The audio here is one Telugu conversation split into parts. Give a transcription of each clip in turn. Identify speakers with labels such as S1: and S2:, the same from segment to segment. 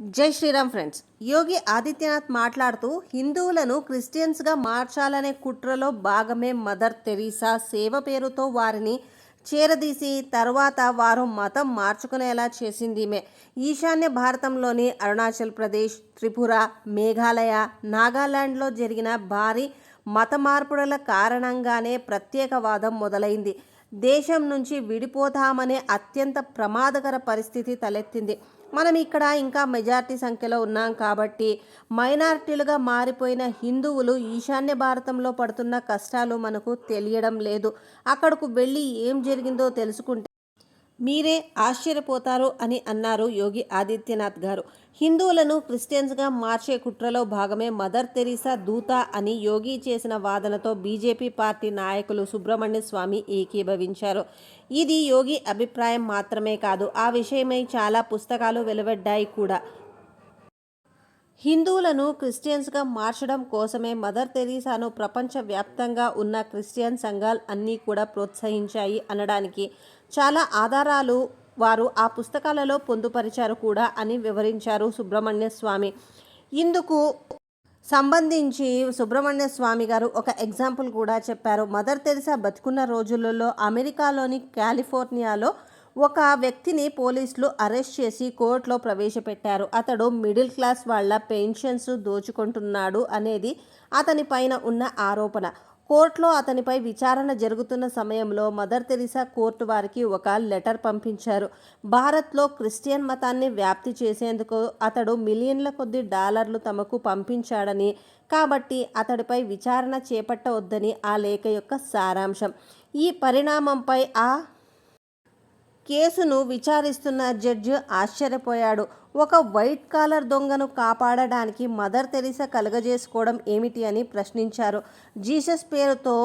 S1: జై శ్రీరామ్ ఫ్రెండ్స్. యోగి ఆదిత్యనాథ్ మాట్లాడుతూ హిందువులను క్రిస్టియన్స్గా మార్చాలనే కుట్రలో భాగమే మదర్ తెరీసా సేవ పేరుతో వారిని చేరదీసి తర్వాత వారు మతం మార్చుకునేలా చేసిందిమే. ఈశాన్య భారతంలోని అరుణాచల్ ప్రదేశ్ త్రిపుర మేఘాలయ నాగాలాండ్లో జరిగిన భారీ మత మార్పుల కారణంగానే ప్రత్యేకవాదం మొదలైంది. దేశం నుంచి విడిపోతామనే అత్యంత ప్రమాదకర పరిస్థితి తలెత్తింది. మనం ఇక్కడ ఇంకా మెజార్టీ సంఖ్యలో ఉన్నాం కాబట్టి మైనార్టీలుగా మారిపోయిన హిందువులు ఈశాన్య భారతంలో పడుతున్న కష్టాలు మనకు తెలియడం లేదు. అక్కడకు వెళ్ళి ఏం జరిగిందో తెలుసుకుంటే మీరే ఆశ్చర్యపోతారు అని అన్నారు యోగి ఆదిత్యనాథ్ గారు. హిందువులను క్రిస్టియన్స్గా మార్చే కుట్రలో భాగమే మదర్ తెరీసా దూత అని యోగి చేసిన వాదనతో బీజేపీ పార్టీ నాయకులు సుబ్రహ్మణ్య స్వామి ఏకీభవించారు. ఇది యోగి అభిప్రాయం మాత్రమే కాదు ఆ విషయమై చాలా పుస్తకాలు వెలువడ్డాయి కూడా. హిందువులను క్రిస్టియన్స్గా మార్చడం కోసమే మదర్ తెరీసాను ప్రపంచవ్యాప్తంగా ఉన్న క్రిస్టియన్ సంఘాలు అన్నీ కూడా ప్రోత్సహించాయి అనడానికి చాలా ఆధారాలు వారు ఆ పుస్తకాలలో పొందుపరిచారు కూడా అని వివరించారు సుబ్రహ్మణ్య స్వామి. ఇందుకు సంబంధించి సుబ్రహ్మణ్య స్వామి గారు ఒక ఎగ్జాంపుల్ కూడా చెప్పారు. మదర్ తెరిసా బతుకున్న రోజులలో అమెరికాలోని కాలిఫోర్నియాలో ఒక వ్యక్తిని పోలీసులు అరెస్ట్ చేసి కోర్టులో ప్రవేశపెట్టారు. అతడు మిడిల్ క్లాస్ వాళ్ళ పెన్షన్స్ దోచుకుంటున్నాడు అనేది అతనిపైన ఉన్న ఆరోపణ. కోర్టులో అతనిపై విచారణ జరుగుతున్న సమయంలో మదర్ తెరిసా కోర్టు వారికి ఒక లెటర్ పంపించారు. భారత్లో క్రిస్టియన్ మతాన్ని వ్యాప్తి చేసేందుకు అతడు మిలియన్ల కొద్ది డాలర్లు తమకు పంపించాడని కాబట్టి అతడిపై విచారణ చేపట్టవద్దని ఆ లేఖ యొక్క సారాంశం. ఈ పరిణామంపై ఆ కేసును విచారిస్తున్న జడ్జి ఆశ్చర్యపోయాడు. ఒక వైట్ కాలర్ దొంగను కాపాడడానికి మదర్ తెరిసా కలుగజేసుకోవడం ఏమిటి అని ప్రశ్నించారు. జీసస్ పేరుతో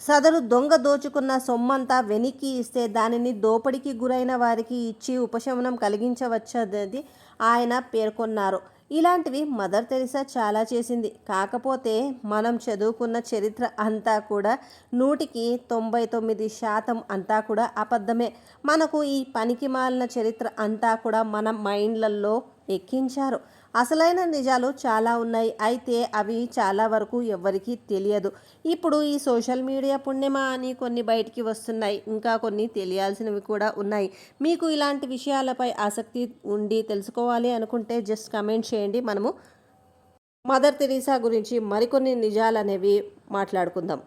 S1: సదరు దొంగ దోచుకున్న సొమ్మంతా వెనక్కి ఇస్తే దానిని దోపిడికి గురైన వారికి ఇచ్చి ఉపశమనం కలిగించవచ్చది ఆయన పేర్కొన్నారు. ఇలాంటివి మదర్ తెరిసా చాలా చేసింది. కాకపోతే మనం చదువుకున్న చరిత్ర అంతా కూడా నూటికి తొంభై తొమ్మిది శాతం అంతా కూడా అబద్ధమే. మనకు ఈ పనికి మాలిన చరిత్ర అంతా కూడా మన మైండ్లలో ఎక్కించారు. అసలైన నిజాలు చాలా ఉన్నాయి. అయితే అవి చాలా వరకు ఎవ్వరికీ తెలియదు. ఇప్పుడు ఈ సోషల్ మీడియా పుణ్యమా అని కొన్ని బయటికి వస్తున్నాయి. ఇంకా కొన్ని తెలియాల్సినవి కూడా ఉన్నాయి. మీకు ఇలాంటి విషయాలపై ఆసక్తి ఉండి తెలుసుకోవాలి అనుకుంటే జస్ట్ కమెంట్ చేయండి. మనము మదర్ తెరీసా గురించి మరికొన్ని నిజాలు అనేవి మాట్లాడుకుందాం.